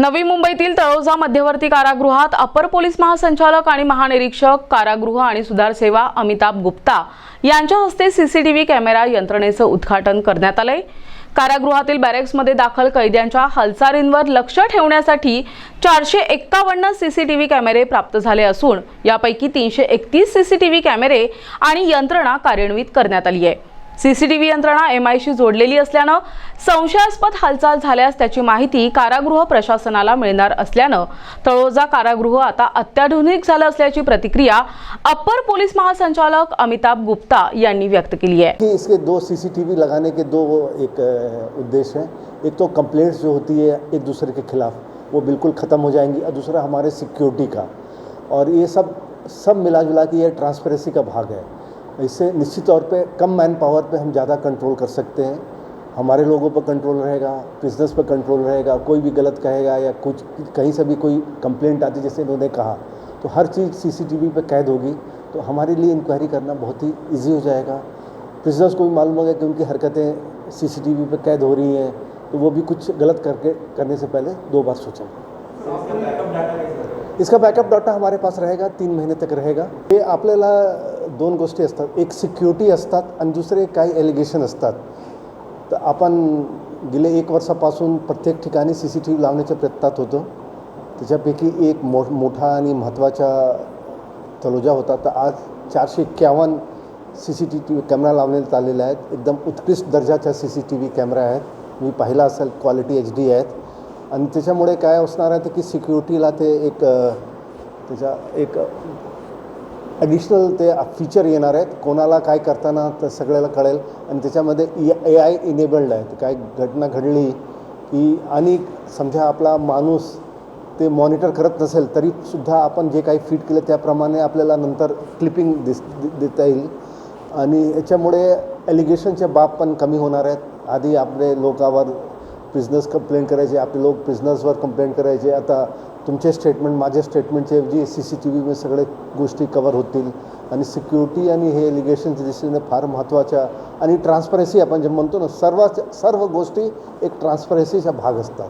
नवी मुंबईतील तळोजा मध्यवर्ती कारागृहात अपर पोलीस महासंचालक आणि महानिरीक्षक कारागृह आणि सुधार सेवा अमिताभ गुप्ता यांच्या हस्ते सीसीटीव्ही कॅमेरा यंत्रणेचं उद्घाटन करण्यात आलंय. कारागृहातील बॅरेक्समध्ये दाखल कैद्यांच्या हालचालींवर लक्ष ठेवण्यासाठी चारशे एक्कावन्न सीसीटीव्ही कॅमेरे प्राप्त झाले असून यापैकी तीनशे एकतीस सीसीटीव्ही कॅमेरे आणि यंत्रणा कार्यान्वित करण्यात आली आहे. सीसीटीव्ही यंत्रणा एमआयशी जोडलेली असल्यानं संशयास्पद हालचाल झाल्यास त्याची माहिती कारागृह प्रशासनाला मिळणार असल्यानं तळोजा कारागृह आता अत्याधुनिक झालं असल्याची प्रतिक्रिया अप्पर पोलीस महासंचालक अमिताभ गुप्ता यांनी व्यक्त केली आहे. इसके दो सीसीटीवी लगाने के दो एक उद्देश उद्देश्य हैं। एक तो कंप्लेंट्स जो होती है एक दूसरे के खिलाफ वो बिल्कुल ख़त्म हो जाएंगी और दूसरा हमारे सिक्योरिटी का। और ये सब सब मिला जुला के ये ट्रांसपेरेंसी का भाग है। इससे निश्चित तौर पे कम मैन पावर पे हम ज़्यादा कंट्रोल कर सकते हैं। हमारे लोगों पर कंट्रोल रहेगा बिज़नेस पर कंट्रोल रहेगा कोई भी गलत कहेगा या कुछ कहीं से भी कोई कंप्लेंट आती जैसे इन्होंने कहा तो हर चीज़ सीसीटीवी पे कैद होगी। तो हमारे लिए इंक्वायरी करना बहुत ही ईजी हो जाएगा। प्रिजनर्स को भी मालूम होगा कि उनकी हरकतें सीसीटीवी पे कैद हो रही हैं तो वो भी कुछ गलत करके करने से पहले दो बार सोचेंगे। इसका बैकअप डाटा हमारे पास रहेगा तीन महीने तक रहेगा। हे आपल्याला दोन गोष्टी असतात. एक सिक्युरिटी असतात आणि दुसरे काही एलिगेशन असतात. तर आपण गेले एक वर्षापासून प्रत्येक ठिकाणी सी सी टी व्ही लावण्याच्या प्रयत्नात होतो. त्याच्यापैकी एक मो मोठा आणि महत्त्वाचा तलोजा होता. तर आज चारशे एक्क्यावन्न C C T V camera लावण्यात आलेले आहेत. एकदम उत्कृष्ट दर्जाच्या C C T V camera आहेत. मी पाहिला असेल क्वालिटी एच डी आहेत. आणि त्याच्यामुळे काय असणार आहे ते की सिक्युरिटीला ते एक त्याच्या एक ॲडिशनल ते फीचर येणार आहेत. कोणाला काय करताना तर सगळ्याला कळेल. आणि त्याच्यामध्ये ए ए आय इनेबल्ड आहे. काय घटना घडली की आणि समजा आपला माणूस ते मॉनिटर करत नसेल तरीसुद्धा आपण जे काही फिट केलं त्याप्रमाणे आपल्याला नंतर क्लिपिंग दिस देता येईल. आणि याच्यामुळे एलिगेशनचे बाब पण कमी होणार आहेत. आधी आपले लोकावर बिझनेस कंप्लेंट करायचे आपले लोक बिझनेसवर कंप्लेंट करायचे. आता तुमचे स्टेटमेंट माझ्या स्टेटमेंटचे ऐवजी सी सी टी व्हीमध्ये सगळे गोष्टी कवर होतील. आणि सिक्युरिटी आणि हे एलिगेशनच्या दृष्टीने फार महत्त्वाच्या आणि ट्रान्सपरन्सी आपण जे म्हणतो ना सर्व सर्व गोष्टी एक ट्रान्सपरन्सीचा भाग असतात.